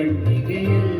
ಕಣ್ಣಿಗೆ ಎಲ್ಲ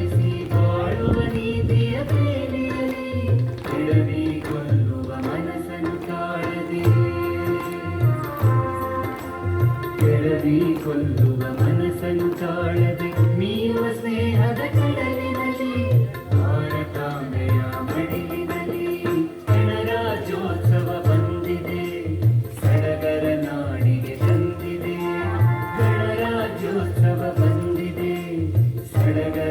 ತಾಳದೆ ಕೊಲ್ಲುವ ಮನಸ್ಸನ್ನು ತಾಳದೆ ಮೀರುವ ಸ್ನೇಹದ ಕಡಲಿನಲ್ಲಿ ಭಾರತಾಂಬೆಯ ಮಡಿಲಿನಲ್ಲಿ ಗಣರಾಜ್ಯೋತ್ಸವ ಬಂದಿದೆ. ಸಡಗರ ನಾಡಿಗೆ ತಂದಿದೆ. ಗಣರಾಜ್ಯೋತ್ಸವ ಬಂದಿದೆ. ಸಡಗರ